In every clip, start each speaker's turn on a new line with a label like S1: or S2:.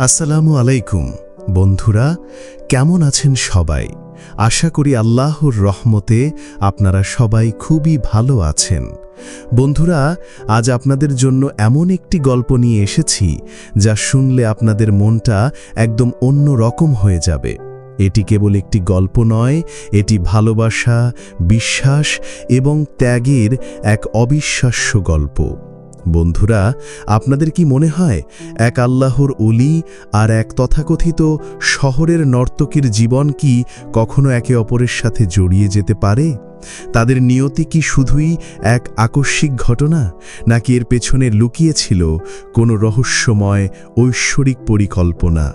S1: আসসালামু আলাইকুম। বন্ধুরা, কেমন আছেন সবাই? আশা করি আল্লাহর রহমতে আপনারা সবাই খুবই ভালো আছেন। বন্ধুরা, আজ আপনাদের জন্য এমন একটি গল্প নিয়ে এসেছি যা শুনলে আপনাদের মনটা একদম অন্য রকম হয়ে যাবে। এটি কেবল একটি গল্প নয়, এটি ভালোবাসা, বিশ্বাস এবং ত্যাগের এক অবিশ্বাস্য গল্প। বন্ধুরা, আপনাদের কি মনে হয় এক আল্লাহর অলি আর এক তথাকথিত শহরের নর্তকীর জীবন কি কখনো একে অপরের সাথে জড়িয়ে যেতে পারে? তাদের নিয়তি কি শুধুই এক আকস্মিক ঘটনা, নাকি এর পেছনে লুকিয়েছিল কোনো রহস্যময় ঐশ্বরিক পরিকল্পনা?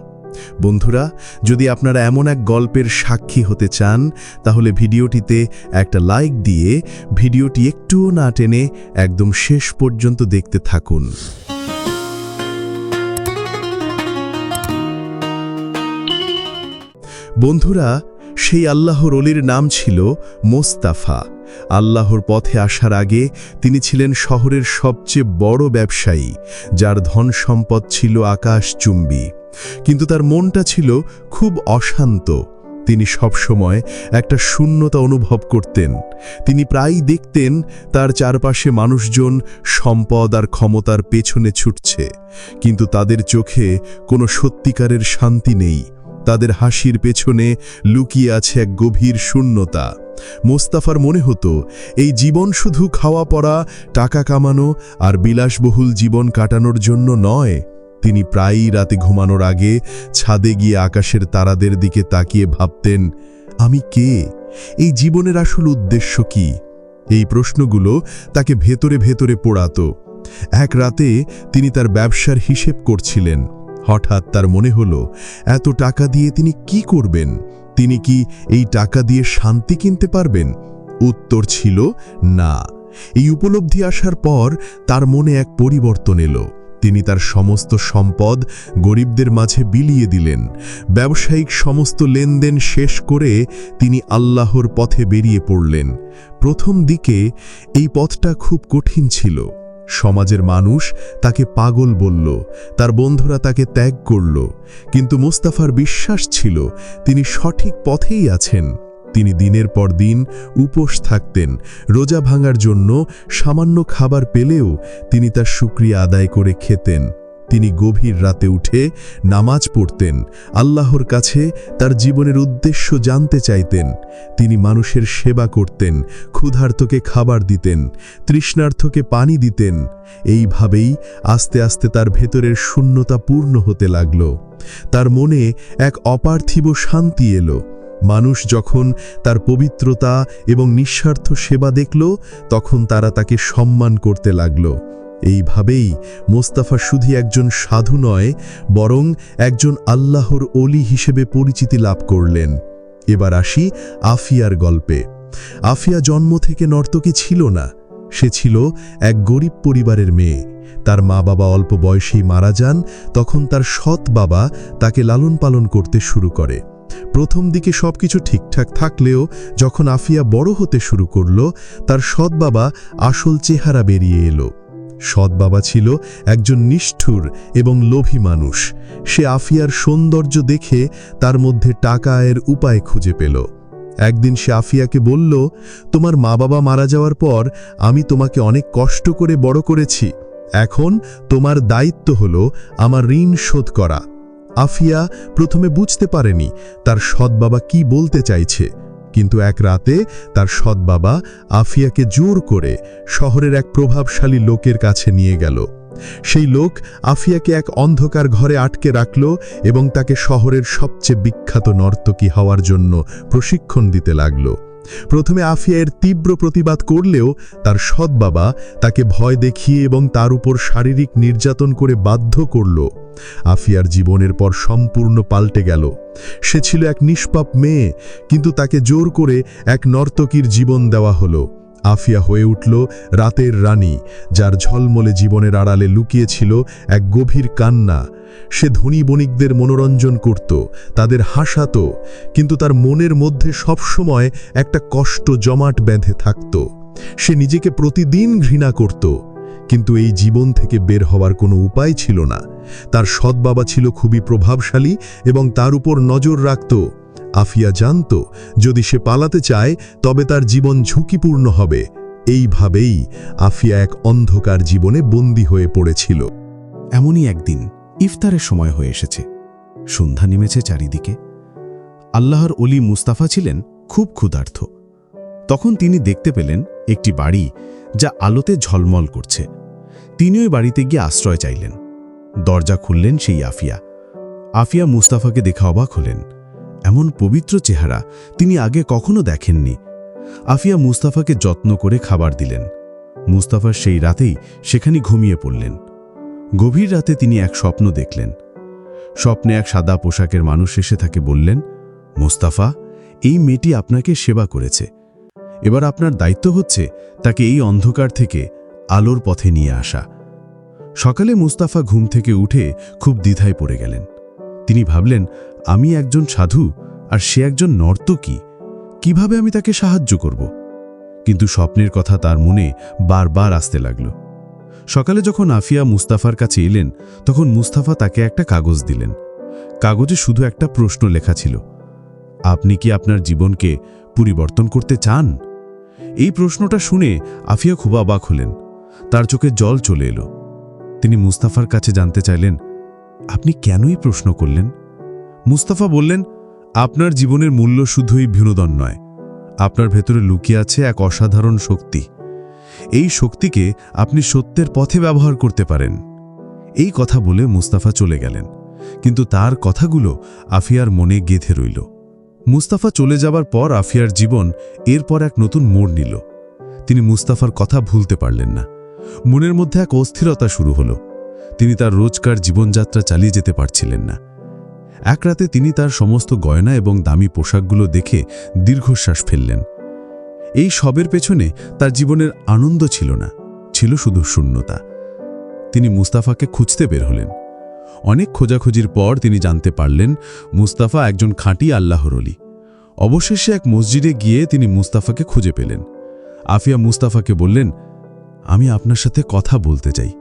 S1: বন্ধুরা, যদি আপনারা এমন এক গল্পের সাক্ষী হতে চান, তাহলে ভিডিওটিতে একটা লাইক দিয়ে ভিডিওটি একটুও না টেনে একদম শেষ পর্যন্ত দেখতে থাকুন। বন্ধুরা, সেই আল্লাহর অলির নাম ছিল মোস্তাফা। আল্লাহর পথে আসার আগে তিনি ছিলেন শহরের সবচেয়ে বড় ব্যবসায়ী, যার ধন সম্পদ ছিল আকাশচুম্বী। কিন্তু তার মনটা ছিল খুব অশান্ত। তিনি সবসময় একটা শূন্যতা অনুভব করতেন। তিনি প্রায়ই দেখতেন তার চারপাশে মানুষজন সম্পদ আর ক্ষমতার পেছনে ছুটছে। কিন্তু তাদের চোখে কোনো সত্যিকারের শান্তি নেই। তাদের হাসির পেছনে লুকিয়ে আছে এক গভীর শূন্যতা। মোস্তাফার মনে হতো, এই জীবন শুধু খাওয়া পড়া, টাকা কামানো আর বিলাসবহুল জীবন কাটানোর জন্য নয়। তিনি প্রায়ই রাতে ঘুমানোর আগে ছাদে গিয়ে আকাশের তারাদের দিকে তাকিয়ে ভাবতেন, আমি কে? এই জীবনের আসল উদ্দেশ্য কি? এই প্রশ্নগুলো তাকে ভেতরে ভেতরে পোড়াত। এক রাতে তিনি তার ব্যবসার হিসেব করছিলেন। হঠাৎ তার মনে হল, এত টাকা দিয়ে তিনি কি করবেন? তিনি কি এই টাকা দিয়ে শান্তি কিনতে পারবেন? উত্তর ছিল, না। এই উপলব্ধি আসার পর তার মনে এক পরিবর্তন এলো। তিনি তার সমস্ত সম্পদ গরিবদের মাঝে বিলিয়ে দিলেন। ব্যবসায়িক সমস্ত লেনদেন শেষ করে তিনি আল্লাহর পথে বেরিয়ে পড়লেন। প্রথম দিকে এই পথটা খুব কঠিন ছিল। সমাজের মানুষ তাকে পাগল বলল, তার বন্ধুরা তাকে ত্যাগ করল, কিন্তু মোস্তাফার বিশ্বাস ছিল তিনি সঠিক পথেই আছেন। তিনি দিনের পর দিন উপোস থাকতেন, রোজা ভাঙার জন্য সামান্য খাবার পেলেও তিনি তার শুক্রিয়া আদায় করে খেতেন। তিনি গভীর রাতে উঠে নামাজ পড়তেন, আল্লাহর কাছে তার জীবনের উদ্দেশ্য জানতে চাইতেন। তিনি মানুষের সেবা করতেন, ক্ষুধার্তকে খাবার দিতেন, তৃষ্ণার্থকে পানি দিতেন। এইভাবেই আস্তে আস্তে তার ভেতরের শূন্যতা পূর্ণ হতে লাগল। তার মনে এক অপার্থিব শান্তি এলো। মানুষ যখন তার পবিত্রতা এবং নিঃস্বার্থ সেবা দেখল, তখন তারা তাকে সম্মান করতে লাগল। এইভাবেই মোস্তাফা শুধু একজন সাধু নয়, বরং একজন আল্লাহর অলি হিসেবে পরিচিতি লাভ করলেন। এবার আসি আফিয়ার গল্পে। আফিয়া জন্ম থেকে নর্তকী ছিল না। সে ছিল এক গরিব পরিবারের মেয়ে। তার মা বাবা অল্প বয়সেই মারা যান, তখন তার সৎ বাবা তাকে লালন পালন করতে শুরু করে। প্রথম দিকে সবকিছু ঠিকঠাক থাকলেও যখন আফিয়া বড় হতে শুরু করল, তার সৎ বাবা আসল চেহারা বেরিয়ে এলো। সৎ বাবা ছিল একজন নিষ্ঠুর এবং লোভী মানুষ। সে আফিয়ার সৌন্দর্য দেখে তার মধ্যে টাকা আয়ের উপায় খুঁজে পেল। একদিন সে আফিয়াকে বলল, তোমার মা বাবা মারা যাওয়ার পর আমি তোমাকে অনেক কষ্ট করে বড় করেছি। এখন তোমার দায়িত্ব হল আমার ঋণ শোধ করা। আফিয়া প্রথমে বুঝতে পারেনি তার সৎ বাবা কি বলতে চাইছে। কিন্তু এক রাতে তার সৎ বাবা আফিয়াকে জোর করে শহরের এক প্রভাবশালী লোকের কাছে নিয়ে গেল। সেই লোক আফিয়াকে এক অন্ধকার ঘরে আটকে রাখল এবং তাকে শহরের সবচেয়ে বিখ্যাত নর্তকী হওয়ার জন্য প্রশিক্ষণ দিতে লাগল। প্রথমে আফিয়া এর তীব্র প্রতিবাদ করলেও তার সৎ বাবা তাকে ভয় দেখিয়ে এবং তার উপর শারীরিক নির্যাতন করে বাধ্য করল। আফিয়ার জীবনের পর সম্পূর্ণ পাল্টে গেল। সে ছিল এক নিষ্পাপ মেয়ে, কিন্তু তাকে জোর করে এক নর্তকীর জীবন দেওয়া হলো। আফিয়া হয়ে উঠল রাতের রানী, যার ঝলমলে জীবনের আড়ালে লুকিয়েছিল এক গভীর কান্না। সে ধনী বণিকদের মনোরঞ্জন করত, তাদের হাসাত, কিন্তু তার মনের মধ্যে সবসময় একটা কষ্ট জমাট বেঁধে থাকত। সে নিজেকে প্রতিদিন ঘৃণা করত, কিন্তু এই জীবন থেকে বের হওয়ার কোনো উপায় ছিল না। তার সৎ বাবা ছিল খুবই প্রভাবশালী এবং তার উপর নজর রাখত। আফিয়া জানত, যদি সে পালাতে চায়, তবে তার জীবন ঝুঁকিপূর্ণ হবে। এইভাবেই আফিয়া এক অন্ধকার জীবনে বন্দী হয়ে পড়েছিল।
S2: এমনই একদিন ইফতারের সময় হয়ে এসেছে। সন্ধ্যা নেমেছে চারিদিকে। আল্লাহর অলি মুস্তাফা ছিলেন খুব ক্ষুধার্থ তখন তিনি দেখতে পেলেন একটি বাড়ি যা আলোতে ঝলমল করছে। তিনি ওই বাড়িতে গিয়ে আশ্রয় চাইলেন। দরজা খুললেন সেই আফিয়া। আফিয়া মুস্তাফাকে দেখা অবাক হলেন। এমন পবিত্র চেহারা তিনি আগে কখনো দেখেননি। আফিয়া মুস্তাফাকে যত্ন করে খাবার দিলেন। মুস্তাফার সেই রাতেই সেখানে ঘুমিয়ে পড়লেন। গভীর রাতে তিনি এক স্বপ্ন দেখলেন। স্বপ্নে এক সাদা পোশাকের মানুষ এসে তাকে বললেন, মোস্তাফা, এই মেয়েটি আপনাকে সেবা করেছে। এবার আপনার দায়িত্ব হচ্ছে তাকে এই অন্ধকার থেকে আলোর পথে নিয়ে আসা। সকালে মুস্তাফা ঘুম থেকে উঠে খুব দ্বিধায় পড়ে গেলেন। তিনি ভাবলেন, আমি একজন সাধু, আর সে একজন নর্তকী। কীভাবে আমি তাকে সাহায্য করব? কিন্তু স্বপ্নের কথা তার মনে বারবার আসতে লাগল। সকালে যখন আফিয়া মুস্তাফার কাছে এলেন, তখন মুস্তাফা তাকে একটা কাগজ দিলেন। কাগজে শুধু একটা প্রশ্ন লেখা ছিল, আপনি কি আপনার জীবনকে পরিবর্তন করতে চান? এই প্রশ্নটা শুনে আফিয়া খুব অবাক হলেন। তার চোখে জল চলে এলো। তিনি মুস্তাফার কাছে জানতে চাইলেন, আপনি কেনই প্রশ্ন করলেন? মুস্তাফা বললেন, আপনার জীবনের মূল্য শুধুই বিনোদন নয়। আপনার ভেতরে লুকিয়ে আছে এক অসাধারণ শক্তি। এই শক্তিকে আপনি সত্যের পথে ব্যবহার করতে পারেন। এই কথা বলে মুস্তাফা চলে গেলেন। কিন্তু তার কথাগুলো আফিয়ার মনে গেঁথে রইল। মুস্তাফা চলে যাবার পর আফিয়ার জীবন এরপর এক নতুন মোড় নিল। তিনি মুস্তাফার কথা ভুলতে পারলেন না। মনের মধ্যে এক অস্থিরতা শুরু হলো। তিনি তার রোজকার জীবনযাত্রা চালিয়ে যেতে পারছিলেন না। এক রাতে তিনি তার সমস্ত গয়না এবং দামি পোশাকগুলো দেখে দীর্ঘশ্বাস ফেললেন। এই সবের পেছনে তার জীবনের আনন্দ ছিল না, ছিল শুধু শূন্যতা। তিনি মুস্তাফাকে খুঁজতে বের হলেন। অনেক খোঁজাখুঁজির পর তিনি জানতে পারলেন, মুস্তাফা একজন খাঁটি আল্লাহর অলি। অবশেষে এক মসজিদে গিয়ে তিনি মুস্তাফাকে খুঁজে পেলেন। আফিয়া মুস্তাফাকে বললেন, আমি আপনার সাথে কথা বলতে চাই।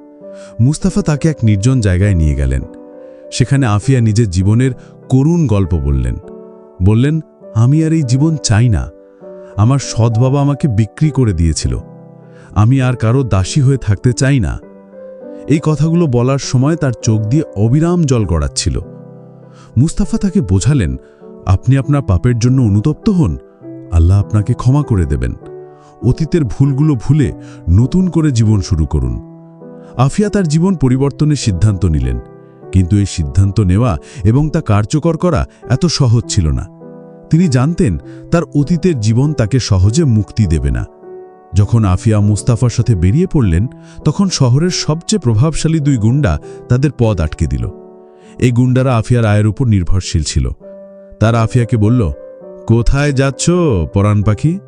S2: মুস্তাফা তাকে এক নির্জন জায়গায় নিয়ে গেলেন। সেখানে আফিয়া নিজের জীবনের করুণ গল্প বললেন। বললেন, আমি আর এই জীবন চাই না। আমার সৎ বাবা আমাকে বিক্রি করে দিয়েছিল। আমি আর কারও দাসী হয়ে থাকতে চাই না। এই কথাগুলো বলার সময় তার চোখ দিয়ে অবিরাম জল গড়াচ্ছিল। মুস্তাফা তাকে বোঝালেন, আপনি আপনার পাপের জন্য অনুতপ্ত হন। আল্লাহ আপনাকে ক্ষমা করে দেবেন। অতীতের ভুলগুলো ভুলে নতুন করে জীবন শুরু করুন। আফিয়া তার জীবন পরিবর্তনের সিদ্ধান্ত নিলেন, কিন্তু এই সিদ্ধান্ত নেওয়া এবং তা কার্যকর করা এত সহজ ছিল না। তিনি জানতেন তার অতীতের জীবন তাকে সহজে মুক্তি দেবে না। যখন আফিয়া মুস্তাফার সাথে বেরিয়ে পড়লেন, তখন শহরের সবচেয়ে প্রভাবশালী দুই গুন্ডা তাদের পদ আটকে দিল। এই গুন্ডারা আফিয়ার আয়ের উপর নির্ভরশীল ছিল। তারা আফিয়াকে বলল, কোথায় যাচ্ছ, পরাণ পাখি?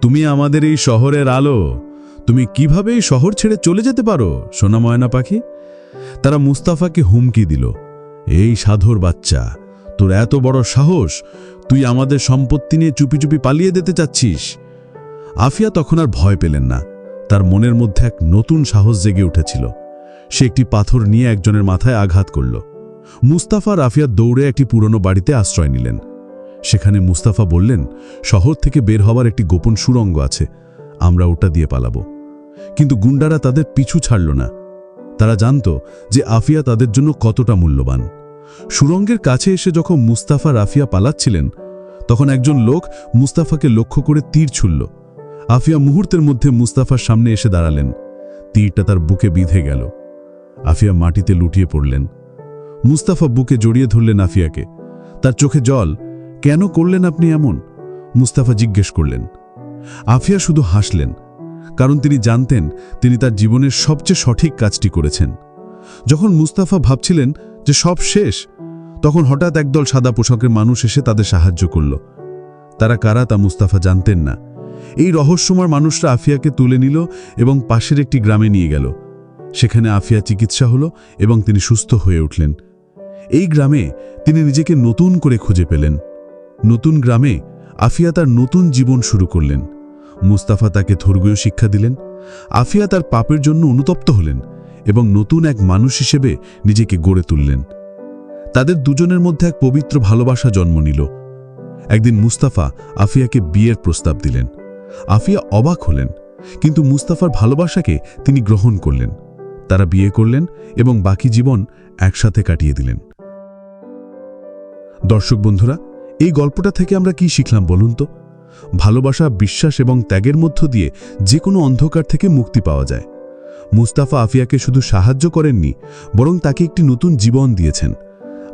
S2: তুমি আমাদের এই শহরের আলো। তুমি কীভাবে এই শহর ছেড়ে চলে যেতে পারো, সোনা ময়না পাখি? তারা মুস্তাফাকে হুমকি দিল, এই সাধুর বাচ্চা তোর এত বড় সাহস? তুই আমাদের সম্পত্তি নিয়ে চুপি চুপি পালিয়ে দিতে চাচ্ছিস? আফিয়া তখন আর ভয় পেলেন না। তার মনের মধ্যে এক নতুন সাহস জেগে উঠেছিল। সে একটি পাথর নিয়ে একজনের মাথায় আঘাত করল। মুস্তাফা রাফিয়া দৌড়ে একটি পুরনো বাড়িতে আশ্রয় নিলেন। সেখানে মুস্তাফা বললেন, শহর থেকে বের হওয়ার একটি গোপন সুরঙ্গ আছে। আমরা ওটা দিয়ে পালাবো। কিন্তু গুন্ডারা তাদের পিছু ছাড়ল না। তারা জানত যে আফিয়া তাদের জন্য কতটা মূল্যবান। সুরঙ্গের কাছে এসে যখন মুস্তাফা রাফিয়া পালাচ্ছিলেন, তখন একজন লোক মুস্তাফাকে লক্ষ্য করে তীর ছুড়ল। আফিয়া মুহূর্তের মধ্যে মুস্তাফার সামনে এসে দাঁড়ালেন। তীরটা তার বুকে বিঁধে গেল। আফিয়া মাটিতে লুটিয়ে পড়লেন। মুস্তাফা বুকে জড়িয়ে ধরলেন আফিয়াকে। তার চোখে জল। কেন করলেন আপনি এমন? মুস্তাফা জিজ্ঞেস করলেন। আফিয়া শুধু হাসলেন। কারণ তিনি জানতেন তিনি তার জীবনের সবচেয়ে সঠিক কাজটি করেছেন। যখন মুস্তাফা ভাবছিলেন যে সব শেষ। তখন হঠাৎ একদল সাদা পোশাকের মানুষ এসে তাদের সাহায্য করল। তারা কারা তা মুস্তাফা জানতেন না। এই রহস্যময় মানুষরা আফিয়াকে তুলে নিল এবং পাশের একটি গ্রামে নিয়ে গেল। সেখানে আফিয়া চিকিৎসা হলো এবং তিনি সুস্থ হয়ে উঠলেন। এই গ্রামে তিনি নিজেকে নতুন করে খুঁজে পেলেন। নতুন গ্রামে আফিয়া তার নতুন জীবন শুরু করলেন। মুস্তাফা তাকে ধর্মীয় শিক্ষা দিলেন। আফিয়া তার পাপের জন্য অনুতপ্ত হলেন। এবং নতুন এক মানুষ হিসেবে নিজেকে গড়ে তুললেন। তাদের দুজনের মধ্যে এক পবিত্র ভালোবাসা জন্ম নিল। একদিন মুস্তাফা আফিয়াকে বিয়ের প্রস্তাব দিলেন। আফিয়া অবাক হলেন, কিন্তু মুস্তাফার ভালোবাসাকে তিনি গ্রহণ করলেন। তারা বিয়ে করলেন এবং বাকি জীবন একসাথে কাটিয়ে দিলেন। দর্শক বন্ধুরা, এই গল্পটা থেকে আমরা কি শিখলাম বলুন তো? ভালোবাসা, বিশ্বাস এবং ত্যাগের মধ্য দিয়ে যে কোনো অন্ধকার থেকে মুক্তি পাওয়া যায়। মুস্তাফা আফিয়াকে শুধু সাহায্য করেননি, বরং তাকে একটি নতুন জীবন দিয়েছেন।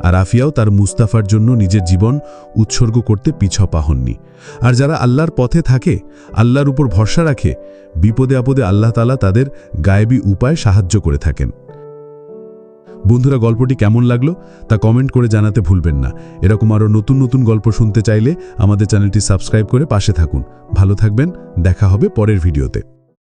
S2: আর আফিয়াও তার মুস্তাফার জন্য নিজের জীবন উৎসর্গ করতে পিছপা হননি। আর যারা আল্লাহর পথে থাকে, আল্লাহর উপর ভরসা রাখে, বিপদে আপদে আল্লাহ তালা তাদের গায়েবী উপায় সাহায্য করে থাকেন। বন্ধুরা, গল্পটি কেমন লাগল তা কমেন্ট করে জানাতে ভুলবেন না। এরকম আরও নতুন নতুন গল্প শুনতে চাইলে আমাদের চ্যানেলটি সাবস্ক্রাইব করে পাশে থাকুন। ভালো থাকবেন, দেখা হবে পরের ভিডিওতে।